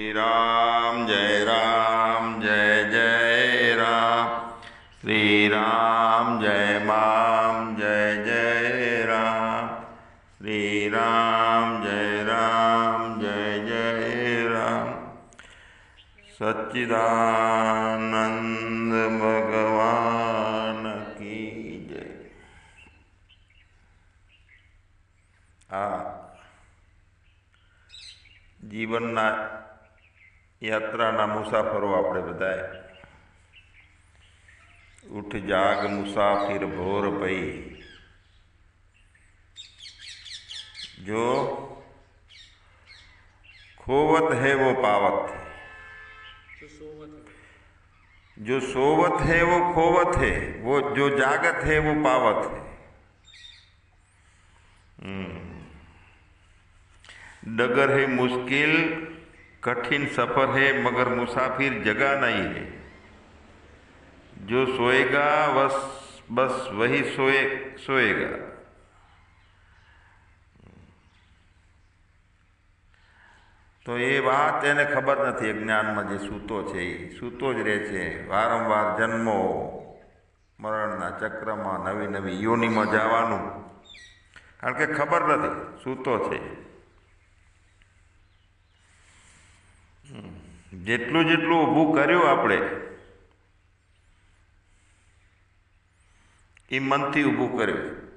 શ્રી રામ જય રામ જય જય રામ શ્રી રામ જય મામ જય જય રામ શ્રી રામ જય રામ જય જય રામ સચ્ચિદાનંદ યાત્રાના મુસાફરો આપણે બધાએ ઉઠ જાગ મુસાફિર ભોર ભઈ જો खोवत है वो पावत है जो सोवत है वो खोवत है वो जो जागत है वो पावत है डगर है मुश्किल कठिन सफर है मगर मुसाफिर जगा नहीं है जो सोएगा बस बस वही सोए सोएगा તો એ વાત એને ખબર નથી અજ્ઞાનમાં જે સૂતો છે એ સૂતો જ રહે છે વારંવાર જન્મો મરણના ચક્રમાં નવી નવી યોનિમાં જવાનું કારણ કે ખબર નથી સૂતો છે જેટલું જેટલું ઊભું કર્યું આપણે, એ મનથી ઊભું કર્યું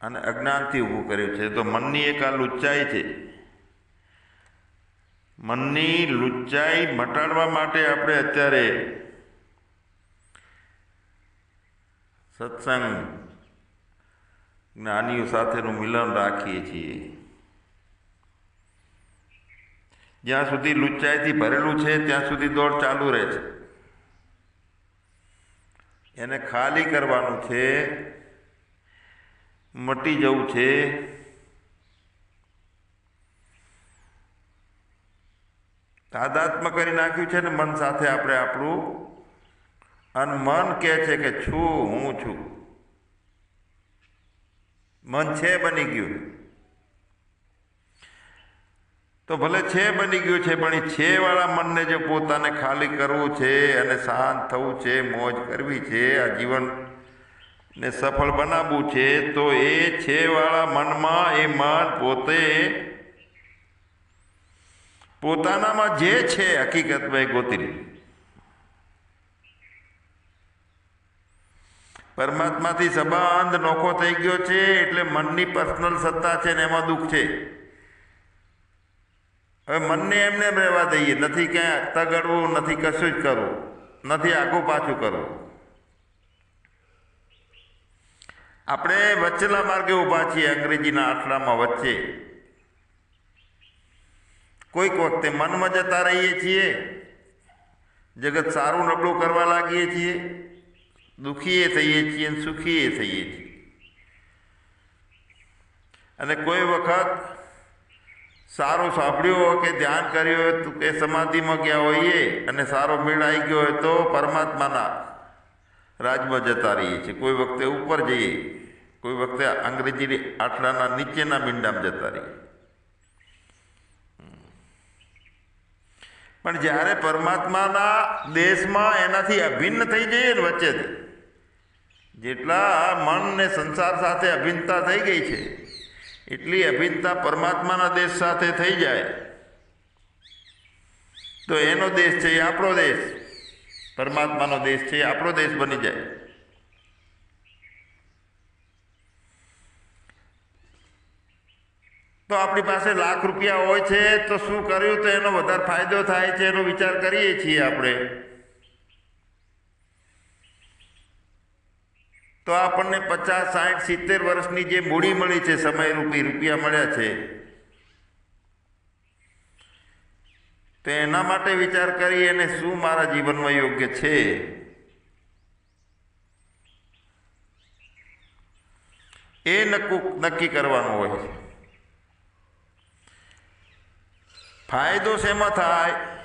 અને અજ્ઞાનથી ઊભું કર્યું છે. તો મનની એક આ લુચ્ચાઈ છે. મનની લુચ્ચાઈ મટાડવા માટે આપણે અત્યારે સત્સંગ જ્ઞાનીઓ સાથેનું મિલન રાખીએ છીએ. જ્યાં સુધી લુચ્ચાઈથી ભરેલું છે, ત્યાં સુધી દોડ ચાલુ રહે છે. એને ખાલી કરવાનું છે, મટી જવું છે. તાદાત્મ કરી નાખ્યું છે ને મન સાથે આપણે આપણું. અને મન કહે છે કે છું, હું છું. મન છે બની ગયું. તો ભલે છે બની ગયું છે, પણ એ છેવાળા મનને જો પોતાને ખાલી કરવું છે અને શાંત થવું છે, મોજ કરવી છે, આ જીવનને સફળ બનાવવું છે, તો એ છેવાળા મનમાં એ મન પોતે પોતાનામાં જે છે, હકીકતમાં એ ગોતી પરમાત્માથી સંબંધ નોખો થઈ ગયો છે, એટલે મનની પર્સનલ સત્તા છે ને એમાં દુઃખ છે. હવે મનને એમને રહેવા દઈએ. નથી ક્યાં તગડવું નથી કશું જ કરવું. નથી આગું પાછું કરવું. આપણે વચ્ચેના માર્ગે ઊભા છીએ, અંગ્રેજીના આટલામાં વચ્ચે. કોઈક વખતે મનમાં જતા રહીએ છીએ. જગત સારું નબળું કરવા લાગીએ છીએ. દુઃખીએ થઈએ છીએ અને સુખીએ થઈએ છીએ. અને કોઈ વખત સારું સાંભળ્યું હોય કે ધ્યાન કર્યું હોય તો કે સમાધિમાં ગયા હોઈએ અને સારો મેળ આવી ગયો હોય તો પરમાત્માના રાજમાં જતા રહીએ છીએ. કોઈ વખતે ઉપર જઈએ, કોઈ વખતે અંગ્રેજી આટલાના નીચેના મીંડામાં જતા રહીએ. પણ જ્યારે પરમાત્માના દેશમાં એનાથી અભિન્ન થઈ જઈએ ને વચ્ચેથી જેટલા મન ને સંસાર સાથે અભિન્નતા થઈ ગઈ છે એટલી અભિન્નતા પરમાત્માના દેશ સાથે થઈ જાય. તો એનો દેશ છે એ આપણો દેશ. પરમાત્માનો દેશ છે એ આપણો દેશ બની જાય. તો આપણી પાસે લાખ રૂપિયા હોય છે તો શું કર્યું તો એનો વધારે ફાયદો થાય છે એનો વિચાર કરીએ છીએ આપણે. તો આપણને પચાસ, સાઠ, સિત્તેર વર્ષની જે મૂડી મળી છે સમયરૂપી, રૂપિયા મળ્યા છે. તો એના માટે વિચાર કરી અને શું મારા જીવનમાં યોગ્ય છે? એ નક્કું નક્કી કરવાનું હોય. ફાયદો શેમાં થાય?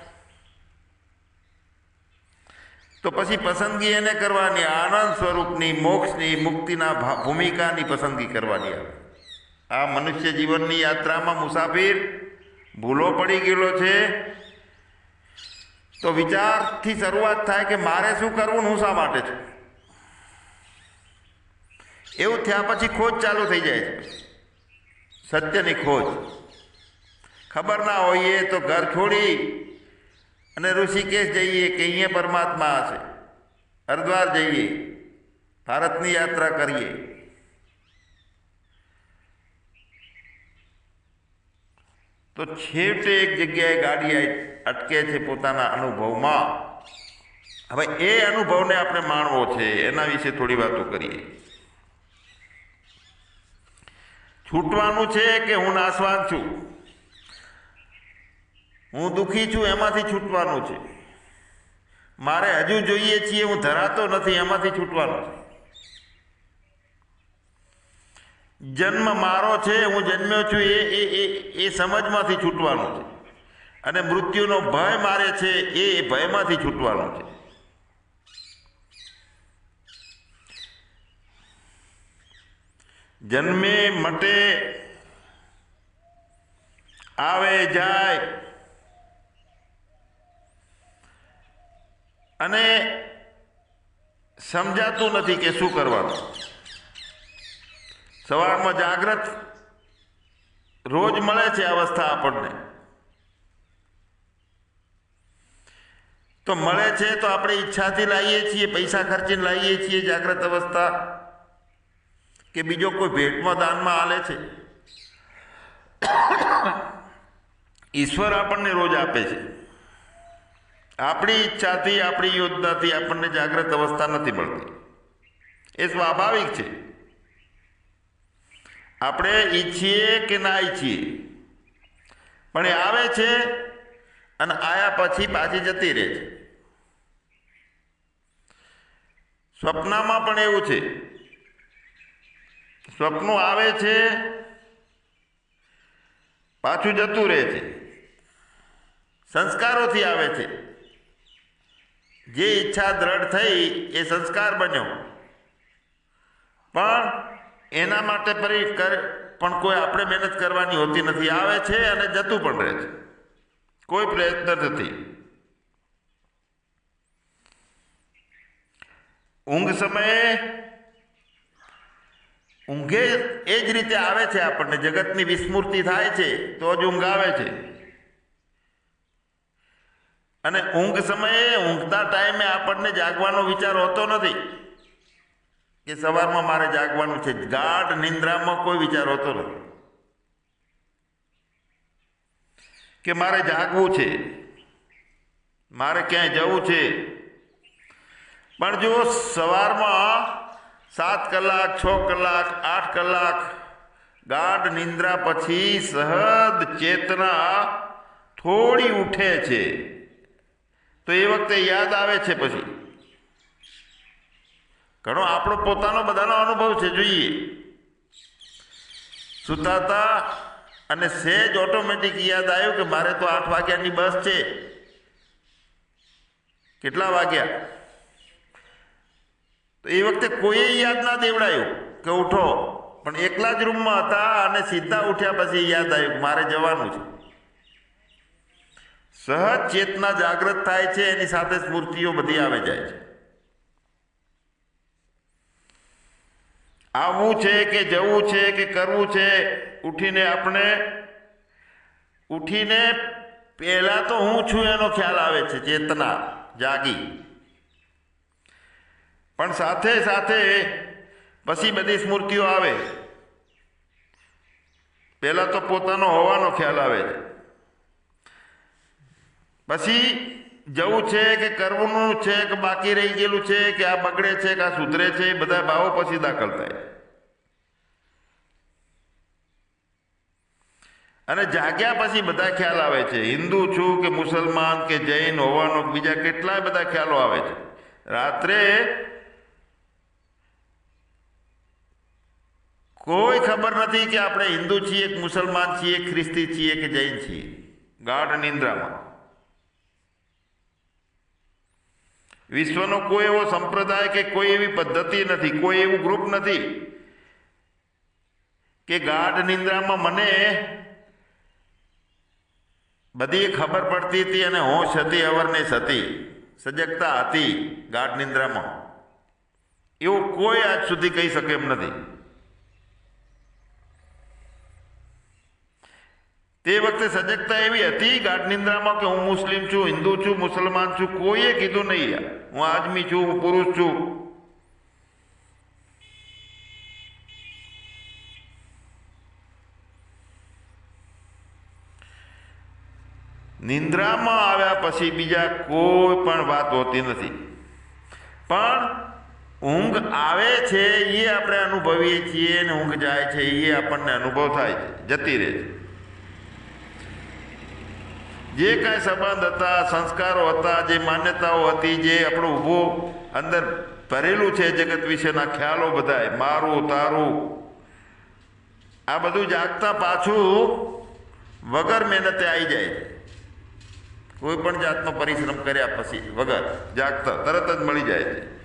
તો પછી પસંદગી એને કરવાની, આનંદ સ્વરૂપની, મોક્ષની, મુક્તિના ભૂમિકાની પસંદગી કરવાની આવે. આ મનુષ્ય જીવનની યાત્રામાં મુસાફિર ભૂલો પડી ગયેલો છે. તો વિચારથી શરૂઆત થાય કે મારે શું કરવું હું શા માટે છું? એવું થયા પછી ખોજ ચાલુ થઈ જાય છે. સત્યની ખોજ. ખબર ના હોઈએ તો ઘર છોડી અને ઋષિકેશ જઈએ કે અહીંયા પરમાત્મા હશે. હરિદ્વાર જઈએ, ભારતની યાત્રા કરીએ. તો છેવટે એક જગ્યાએ ગાડી અટકે છે પોતાના અનુભવમાં. હવે એ અનુભવને આપણે માણવો છે, એના વિશે થોડી વાતો કરીએ. છૂટવાનું છે કે હું નાશવાન છું? હું દુઃખી છું, એમાંથી છૂટવાનું છે. મારે હજુ જોઈએ છીએ, હું ધરાતો નથી, એમાંથી છૂટવાનું છે. જન્મ મારો છે, હું જન્મ્યો છું, એ એ એ એ સમજમાંથી છૂટવાનું છે. અને મૃત્યુનો ભય મારે છે, એ ભયમાંથી છૂટવાનો છે. જન્મે મટે, આવે, જાય અને સમજાતું નથી કે શું કરવાનું. સવારમાં જાગ્રત રોજ મળે છે અવસ્થા આપણને. તો મળે છે તો આપણે ઈચ્છાથી લાવીએ છીએ, પૈસા ખર્ચીને લાવીએ છીએ જાગ્રત અવસ્થા કે બીજો કોઈ ભેટમાં દાનમાં આલે છે. ઈશ્વર આપણને રોજ આપે છે. આપણી ઈચ્છાથી, આપણી યોજનાથી આપણને જાગ્રત અવસ્થા નથી મળતી. એ સ્વાભાવિક છે. આપણે ઈચ્છીએ કે ના ઈચ્છીએ. પણ એ આવે છે અને આયા પછી પાછી જતી રહે છે. સ્વપ્નમાં પણ એવું છે. સ્વપ્નો આવે છે, પાછું જતું રહે છે. સંસ્કારોથી આવે છે. જે ઈચ્છા દ્રઢ થઈ એ સંસ્કાર બન્યો. પણ એના માટે ફરી પણ કોઈ આપણે મહેનત કરવાની હોતી નથી. આવે છે અને જતું પણ રહે છે. કોઈ પ્રયત્ન નથી. ઊંઘ સમયે ઊંઘે એ જ રીતે આવે છે આપણને. જગતની વિસ્મૃતિ થાય છે તો જ ઊંઘ આવે છે. અને ઊંઘ સમયે ઊંઘતા ટાઈમે આપણને જાગવાનો વિચાર હોતો નથી કે સવારમાં મારે જાગવાનું છે. ગાઢ નિંદ્રામાં કોઈ વિચાર હોતો નથી. કે મારે જાગવું છે. મારે ક્યાંય જવું છે. પણ જો સવારમાં સાત કલાક, છ કલાક, આઠ કલાક ગાઢ નિંદ્રા પછી સહજ ચેતના થોડી ઉઠે છે. તો એ વખતે યાદ આવે છે પછી. ઘણો આપણો પોતાનો બધાનો અનુભવ છે, જોઈએ. સુતાતા અને સહેજ ઓટોમેટિક યાદ આવ્યું કે મારે તો આઠ વાગ્યાની બસ છે. કેટલા વાગ્યા? તો એ વખતે કોઈએ યાદ ના દેવડાયું કે ઉઠો. પણ એકલા જ રૂમમાં હતા અને સીધા ઉઠ્યા પછી યાદ આવ્યું મારે જવાનું છે. સહજ ચેતના જાગૃત થાય છે, એની સાથે સ્મૃતિઓ બધી આવે જાય છે. આવવું છે કે જવું છે કે કરવું છે, ઉઠીને આપણે, ઉઠીને પહેલા તો હું છું એનો ખ્યાલ આવે છે, ચેતના, જાગી. પણ સાથે સાથે પછી બધી સ્મૃતિઓ આવે. પહેલાં તો પોતાનો હોવાનો ખ્યાલ આવે છે. પછી જવું છે કે કરવાનું છે કે બાકી રહી ગયેલું છે કે આ બગડે છે કે આ સુધરે છે, એ બધા ભાવો પછી દાખલ થાય. અને જાગ્યા પછી બધા ખ્યાલ આવે છે. હિન્દુ છું કે મુસલમાન કે જૈન, હોવાનો બીજા કેટલાય બધા ખ્યાલો આવે છે. રાત્રે કોઈ ખબર નથી કે આપણે હિન્દુ છીએ કે મુસલમાન છીએ ખ્રિસ્તી છીએ કે જૈન છીએ. ગાઢ નિંદ્રામાં. વિશ્વનો કોઈ એવો સંપ્રદાય કે કોઈ એવી પદ્ધતિ નથી, કોઈ એવું ગ્રુપ નથી કે ગાઢ નિંદ્રામાં મને બધી ખબર પડતી હતી અને હોશ હતી અવરનેસ હતી, સજગતા હતી ગાઢ નિંદ્રામાં એવું કોઈ આજ સુધી કહી શકે એમ નથી તે વખતે સજગતા એવી હતી ગાઢ નિંદ્રામાં કે હું મુસ્લિમ છું, હિન્દુ છું, મુસલમાન છું, કોઈએ કીધું નહીં યાર. હું આદમી છું, હું પુરુષ છું. નિંદ્રામાં આવ્યા પછી બીજા કોઈ પણ વાત હોતી નથી. પણ ઊંઘ આવે છે, એ આપણે અનુભવીએ છીએ અને ઊંઘ જાય છે, એ આપણને અનુભવ થાય છે, જતી રહે છે. જે કાંઈ સંબંધ હતા, સંસ્કારો હતા, જે માન્યતાઓ હતી, જે આપણું ઊભો અંદર ભરેલું છે જગત વિશેના ખ્યાલો બધાય, મારું, તારું, આ બધું જાગતા પાછું વગર મહેનતે આવી જાય કોઈ પણ જાતનો પરિશ્રમ કર્યા પછી, વગર, જાગતા, તરત જ મળી જાય છે.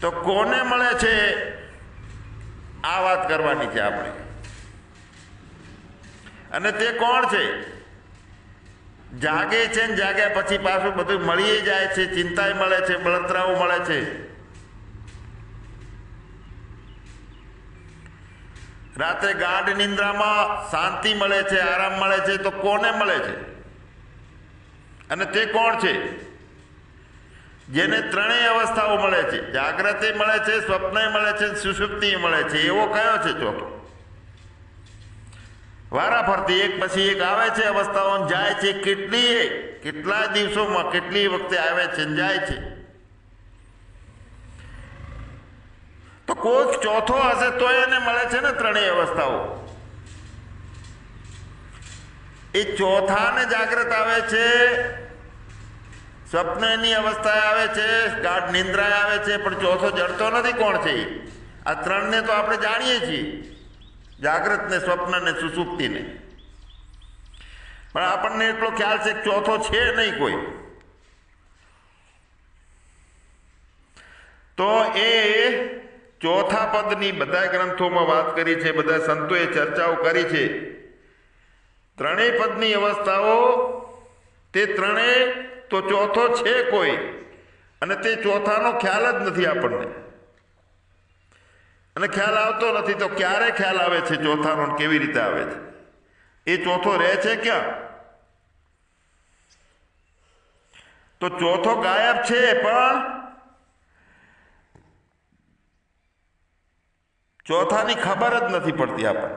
તો કોને મળે છે? આ વાત કરવાની છે આપણે. અને તે કોણ છે? જાગે છે ને જાગ્યા પછી પાછું બધું મળી જાય છે, ચિંતાય મળે છે, બળતરાઓ મળે છે. રાત્રે ગાઢ નિંદ્રામાં શાંતિ મળે છે, આરામ મળે છે, તો કોને મળે છે? અને તે કોણ છે? જેને ત્રણેય અવસ્થાઓ મળે છે. જાગૃતિ મળે છે સ્વપ્ન મળે છે સુષુપ્તિ મળે છે. એવો કયો છે ચોથો? વારા ફરતી એક પછી એક આવે છે અવસ્થાઓ જાય છે, કેટલી કેટલા દિવસોમાં, કેટલી વખતે આવે છે જાય છે. તો કોઈક ચોથો હશે તો એને મળે છે ને ત્રણેય અવસ્થાઓ. એ ચોથાને જાગ્રત આવે છે, સ્વપ્નની અવસ્થા આવે છે, ગાઢ નિંદ્રા આવે છે, પણ ચોથો જડતો નથી કોણ છે? આ ત્રણને તો આપણે જાણીએ છીએ. જાગ્રત સ્વપ્નને, સુસુપ્તિને. પણ આપણને એટલો ખ્યાલ છે ચોથો છે નહીં કોઈ. તો એ ચોથા પદની બધા ગ્રંથોમાં વાત કરી છે, બધા સંતોએ ચર્ચાઓ કરી છે. ત્રણેય પદની અવસ્થાઓ, તે ત્રણેય તો ચોથો છે કોઈ. અને તે ચોથાનો ખ્યાલ જ નથી આપણને. અને ખ્યાલ આવતો નથી તો ક્યારે ખ્યાલ આવે છે ચોથાનો કેવી રીતે આવે છે? એ ચોથો રહે છે ક્યાં? તો ચોથો ગાયબ છે પણ ચોથાની ખબર જ નથી પડતી આપણને.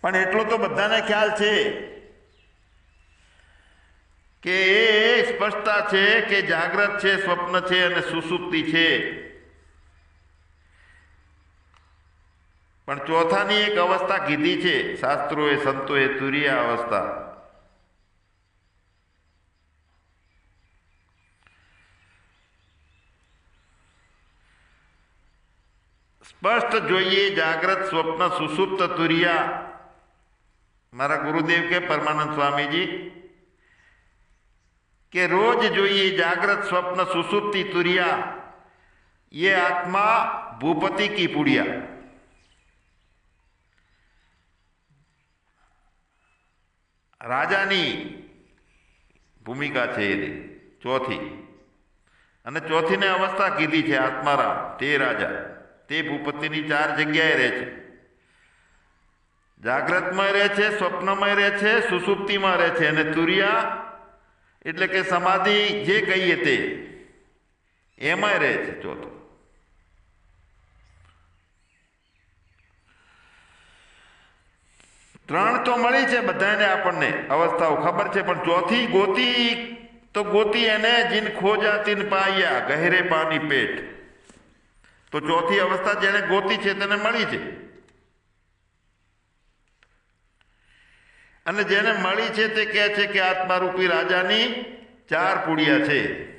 પણ એટલો તો બધાને ખ્યાલ છે. કે એ સ્પષ્ટતા છે કે જાગ્રત છે, સ્વપ્ન છે અને સુસુપ્તિ છે. પણ ચોથાની એક અવસ્થા કીધી છે, શાસ્ત્રોએ સંતોએ તુરિયા અવસ્થા. સ્પષ્ટ જોઈએ, જાગ્રત, સ્વપ્ન, સુસુપ્ત, તુરિયા. મારા ગુરુદેવ કે પરમાનંદ સ્વામીજી કે રોજ જોઈએ જાગ્રત સ્વપ્ન સુસુપ્તિ તુરિયા ये आत्मा भूपति की पुड़िया રાજાની ભૂમિકા છે એની ચોથી અને ચોથીને અવસ્થા કીધી છે આત્મારામ તે રાજા તે ભૂપતિની ચાર જગ્યાએ રહે છે જાગ્રતમાં રહે છે સ્વપ્નમાં રહે છે સુસુપ્તિમાં રહે છે અને તુરિયા એટલે કે સમાધિ જે કહીએ તે એમાં રહે છે ચોથો. ત્રણ તો મળી છે બધાને આપણને, અવસ્થાઓ ખબર છે, પણ ચોથી ગોતી, તો ગોતી એને જીન ખોજા તીન પાયા, ગહેરે પાની પેટ. તો ચોથી અવસ્થા જેને ગોતી છે તેને મળી છે. અને જેને મળી છે તે કહે છે કે આત્મારૂપી રાજાની ચાર પુડિયા છે.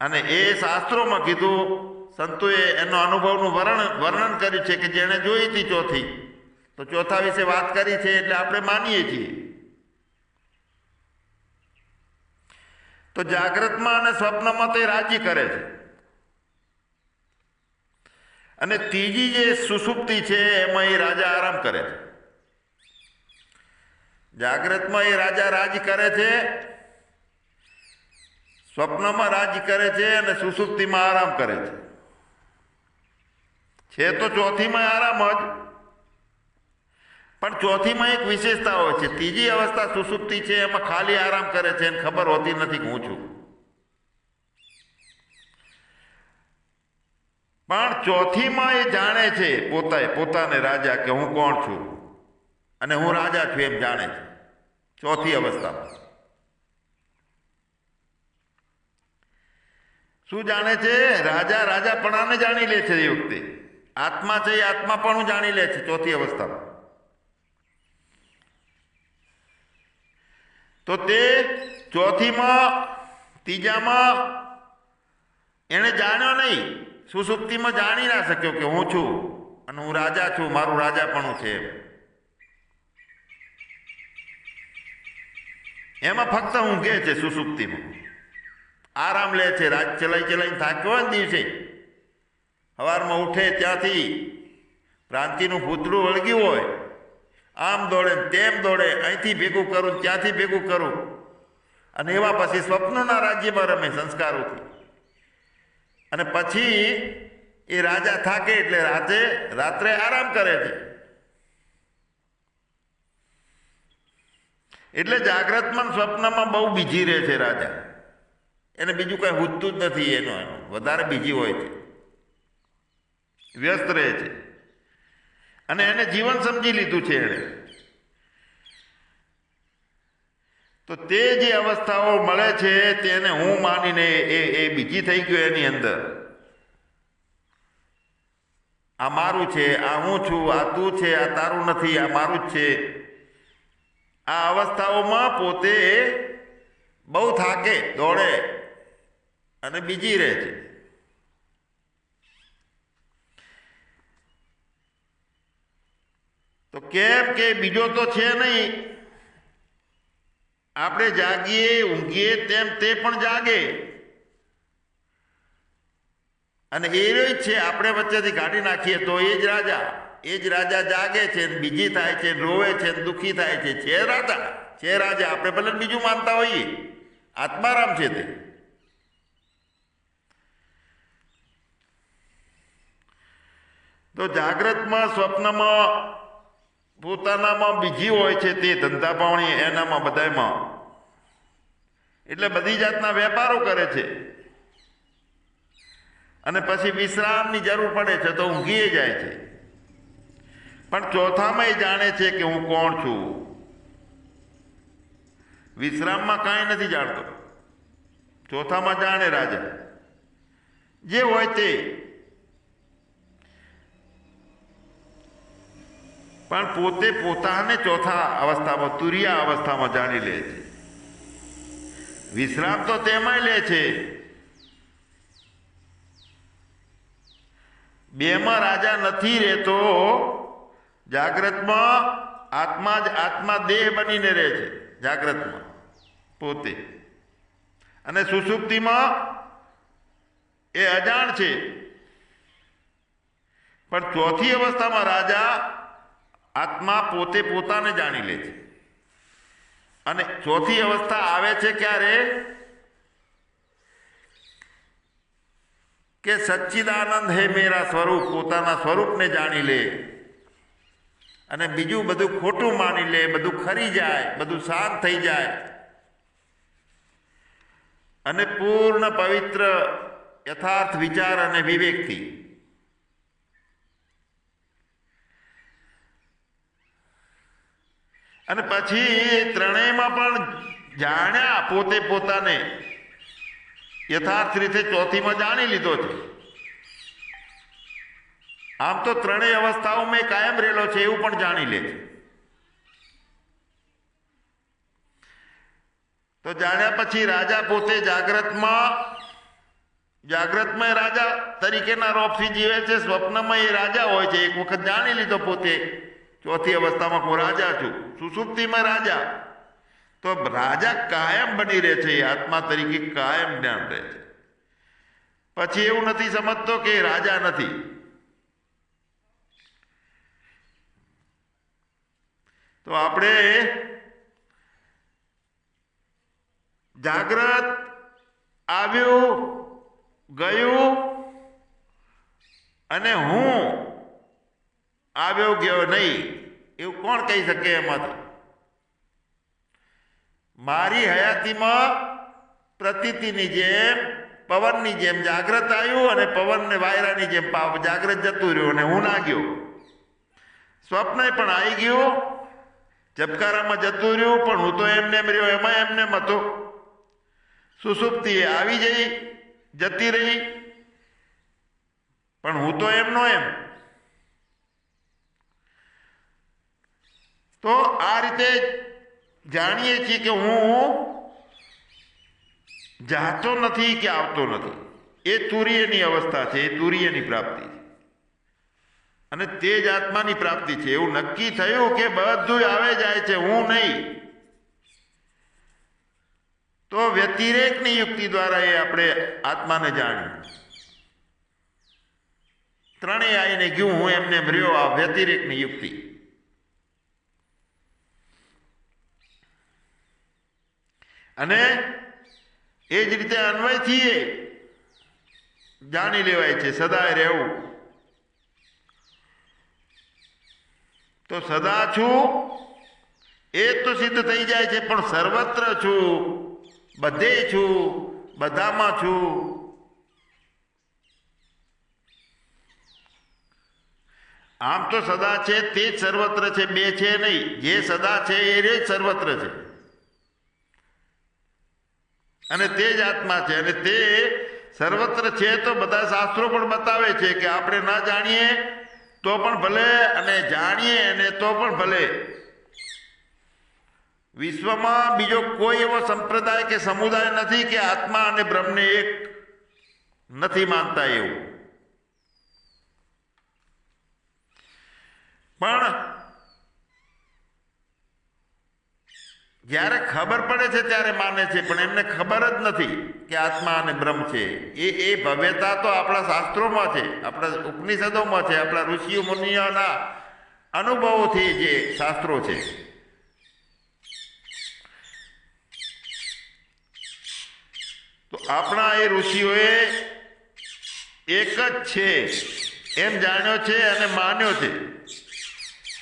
અને એ શાસ્ત્રોમાં કીધું, સંતોએ એનો અનુભવનું વર્ણન વર્ણન કર્યું છે કે જેણે જોઈ હતી ચોથી. તો ચોથા વિશે વાત કરી છે એટલે આપણે માનીએ છીએ. તો જાગ્રતમાં અને સ્વપ્નમાં તે રાજી કરે છે. અને ત્રીજી જે સુસુપ્તિ છે, એમાં એ રાજા આરામ કરે છે. જાગ્રતમાં એ રાજા રાજ કરે છે, સ્વપ્નમાં રાજ કરે છે અને સુસુપ્તિમાં આરામ કરે છે. છે તો ચોથીમાં આરામ જ, પણ ચોથીમાં એક વિશેષતા હોય છે. ત્રીજી અવસ્થા સુસુપ્તિ છે, એમાં ખાલી આરામ કરે છે એને ખબર હોતી નથી હું છું. પણ ચોથીમાં એ જાણે છે પોતા પોતાને રાજા કે હું કોણ છું? અને હું રાજા છું એમ જાણે છે. ચોથી અવસ્થામાં શું જાણે છે? રાજા રાજાપણાને જાણી લે છે એ વખતે. આત્મા છે એ આત્મા પણ જાણી લે છે ચોથી અવસ્થામાં. તો તે ચોથીમાં, ત્રીજામાં એણે જાણ્યો નહીં. સુસુપ્તિમાં જાણી ના શક્યો કે હું છું અને હું રાજા છું, મારું રાજાપણું છે એમ. એમાં ફક્ત ઊંઘે છે સુસુપ્તિમાં. આરામ લે છે, રાત ચલાઈ ચલાઈને થાક્યો ને દિવસે. સવારમાં ઉઠે ત્યાંથી ક્રાંતિનું ભૂતળું વળગ્યું હોય. આમ દોડે તેમ દોડે, અહીંથી ભેગું કરું ત્યાંથી ભેગું કરું. અને એવા પછી સ્વપ્નના રાજ્યમાં રમે સંસ્કારોથી. અને પછી એ રાજા થાકે એટલે રાતે રાત્રે આરામ કરે છે. એટલે જાગ્રતમાં સ્વપ્નમાં બહુ બીજી રહે છે રાજા. એને બીજું કાંઈ હૂજતું જ નથી એનું એનું વધારે બીજી હોય છે. વ્યસ્ત રહે છે. અને એને જીવન સમજી લીધું છે એણે. તો તે જે અવસ્થાઓ મળે છે તેને હું માનીને એ એ બીજી થઈ ગયો એની અંદર. આ મારું છે, આ હું છું, આ તું છે, આ તારું નથી, આ મારું જ છે. આ અવસ્થાઓમાં પોતે બહુ થાકે, દોડે અને બીજી રહે છે. તો કેમ કે બીજો તો છે નહીં. આપણે જાગીએ, ઊંઘીએ તેમ તે પણ જાગે. અને એ જ છે, આપણે વચ્ચેથી કાઢી નાખીએ તો એ જ રાજા. એ જ રાજા જાગે છે બીજી થાય છે રોવે છે દુઃખી થાય છે. છે રાજા છે રાજા, આપણે ભલે બીજું માનતા હોઈએ, આત્મારામ છે તે. તો જાગ્રતમાં, સ્વપ્નમાં, પોતાનામાં બીજી હોય છે તે ધંધા પાણી એનામાં બધામાં એટલે બધી જાતના વેપારો કરે છે. અને પછી વિશ્રામની જરૂર પડે છે તો ઊંઘીએ જાય છે. પણ ચોથામાં એ જાણે છે કે હું કોણ છું? વિશ્રામમાં કાંઈ નથી જાણતો. ચોથામાં જાણે રાજા. જે હોય તે. પણ પોતે પોતાને ચોથા અવસ્થામાં, તુરિયા અવસ્થામાં જાણી લે છે. વિશ્રામ તો તેમાંય લે છે. બેમાં રાજા નથી રહેતો જાગ્રતમાં આત્મા જ આત્મા દેહ બનીને રહે છે, જાગ્રતમાં, પોતે. અને સુસુપ્તિમાં એ અજાણ છે. પણ ચોથી અવસ્થામાં રાજા આત્મા પોતે પોતાને જાણી લે છે. અને ચોથી અવસ્થા આવે છે ક્યારે? કે સચ્ચિદાનંદ હે મેરા સ્વરૂપ, પોતાના સ્વરૂપને જાણી લે. અને બીજું બધું ખોટું માની લે, બધું ખરી જાય, બધું શાંત થઈ જાય. અને પૂર્ણ પવિત્ર યથાર્થ વિચાર અને વિવેકથી. અને પછી ત્રણેયમાં પણ જાણ્યા પોતે પોતાને. યથાર્થ રીતે ચોથીમાં જાણી લીધો છે. આમ તો ત્રણેય અવસ્થાઓ મેં કાયમ રહેલો છે, એવું પણ જાણી લે છે. તો જાણ્યા પછી રાજા પોતે જાગ્રતમાં જાગ્રતમાં રાજા તરીકેના રોપથી જીવે છે સ્વપ્નમાં એ રાજા હોય છે. એક વખત જાણી લીધો પોતે, ચોથી અવસ્થામાં હું રાજા છું, સુસુપ્તિમાં રાજા. તો રાજા કાયમ બની રહે છે, એ આત્મા તરીકે કાયમ જ્ઞાન રહે છે. પછી એવું નથી સમજતો કે રાજા નથી. તો આપણે જાગ્રત આવ્યું, ગયું અને હું આવ્યો ગયો નહીં, એવું કોણ કહી શકે એમાંથી મારી હયાતીમાં પ્રતીતિની જેમ, પવનની જેમ જાગ્રત આવ્યું અને પવનને વાયરાની જેમ જાગ્રત જતું રહ્યું અને હું ના ગયો. સ્વપ્ન પણ આવી ગયું ઝબકારામાં જતું રહ્યું, પણ હું તો એમને એમ રહ્યો, એમાં એમને એમ હતો. સુસુપ્તિ આવી જઈ, જતી રહી. પણ હું તો એમનો એમ. તો આ રીતે જાણીએ છીએ કે હું જાતો નથી કે આવતો નથી. એ તુર્યની અવસ્થા છે, એ તુર્યની પ્રાપ્તિ છે. અને તે જ આત્માની પ્રાપ્તિ છે. એવું નક્કી થયું કે બધું આવે જાય છે. હું નહીં. તો વ્યતિરેકની યુક્તિ દ્વારા એ આપણે આત્માને જાણ્યું. ત્રણેય આવીને ગયું, હું એમને રહ્યો આ વ્યતિરેકની યુક્તિ અને એ જ રીતે અન્વયથી એ જાણી લેવાય છે. સદાય રહેવું. તો સદા છું. એ તો સિદ્ધ થઈ જાય છે, પણ સર્વત્ર છું. બધે છું, બધામાં છું. આમ તો સદા છે, તે જ સર્વત્ર છે, બે છે નહીં. જે સદા છે, એ જ સર્વત્ર છે. અને તે જ આત્મા છે, અને તે સર્વત્ર છે તો બધા શાસ્ત્રો પણ બતાવે છે કે આપણે ના જાણીએ તો પણ ભલે અને જાણીએ અને તો પણ ભલે. વિશ્વમાં બીજો કોઈ એવો સંપ્રદાય કે સમુદાય નથી કે આત્મા અને બ્રહ્મને એક નથી માનતા એવું. પણ જ્યારે ખબર પડે છે ત્યારે માને છે, પણ એમને ખબર જ નથી કે આત્મા અને બ્રહ્મ છે. એ એ ભવ્યતા તો આપણા શાસ્ત્રોમાં છે, આપણા ઉપનિષદોમાં છે, આપણા ઋષિઓ, મુનિઓના અનુભવોથી જે શાસ્ત્રો છે. તો આપણા એ ઋષિઓએ એક જ છે, એમ જાણ્યો છે અને માન્યો છે.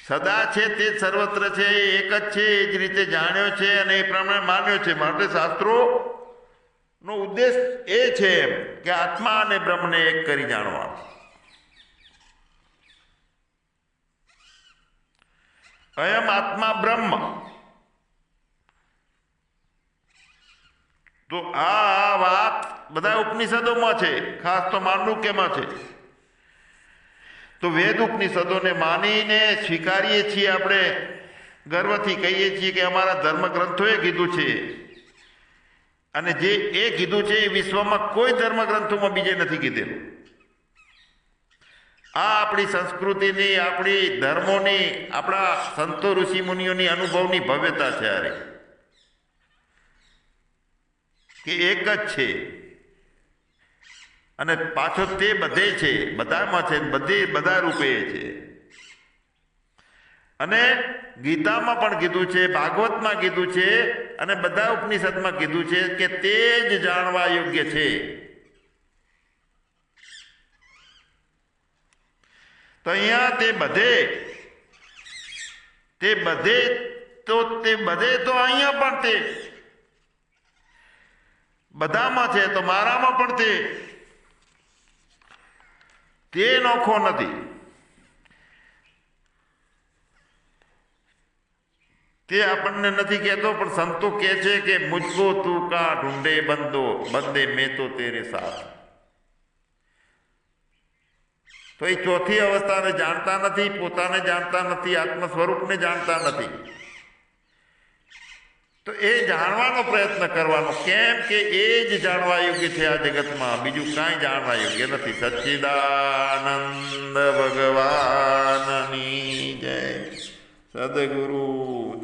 સદા છે તે સર્વત્ર છે, એ એક જ છે, એ જ રીતે જાણ્યો છે અને એ પ્રમાણે માન્યો છે. માટે શાસ્ત્રો નો ઉદ્દેશ એ છે કે આત્મા અને બ્રહ્મને એક કરી જાણવા. અયમ આત્મા બ્રહ્મ. તો આ વાત બધા ઉપનિષદોમાં છે, ખાસ તો માંડુક્યમાં છે? તો વેદ ઉપનિષદોને માનીને સ્વીકારીએ છીએ આપણે. ગર્વથી કહીએ છીએ કે અમારા ધર્મગ્રંથોએ કીધું છે. અને જે એ કીધું છે એ વિશ્વમાં કોઈ ધર્મગ્રંથોમાં બીજે નથી કીધેલું. આ આપણી સંસ્કૃતિની, આપણી ધર્મોની, આપણા સંતો ઋષિ મુનિઓની અનુભવની ભવ્યતા છે અરે કે એક જ છે. અને પાછો તે બધે છે, બધામાં છે, બધે બધા રૂપે છે. અને ગીતામાં પણ કીધું છે, ભાગવતમાં કીધું છે, અને બધા ઉપનિષદમાં કીધું છે કે તે જ જાણવા યોગ્ય છે. તો અહીંયા તે બધે તે બધે તો, તે બધે તો અહીંયા પણ તે. બધામાં છે, તો મારામાં પણ તે. તે નોખો નથી તે આપણને નથી કહેતો, પણ સંતો કહે છે કે મુજકો તું કા ઢૂંઢે બંદો, બંદે મેં તો તેરે સાથ. તો એ ચોથી અવસ્થાને જાણતા નથી, પોતાને જાણતા નથી આત્મ સ્વરૂપને જાણતા નથી. તો એ જાણવાનો પ્રયત્ન કરવાનો. કેમ કે એ જ જાણવા યોગ્ય છે આ જગતમાં. બીજું કાંઈ જાણવા યોગ્ય નથી. સચ્ચિદાનંદ ભગવાનની જય. સદગુરુ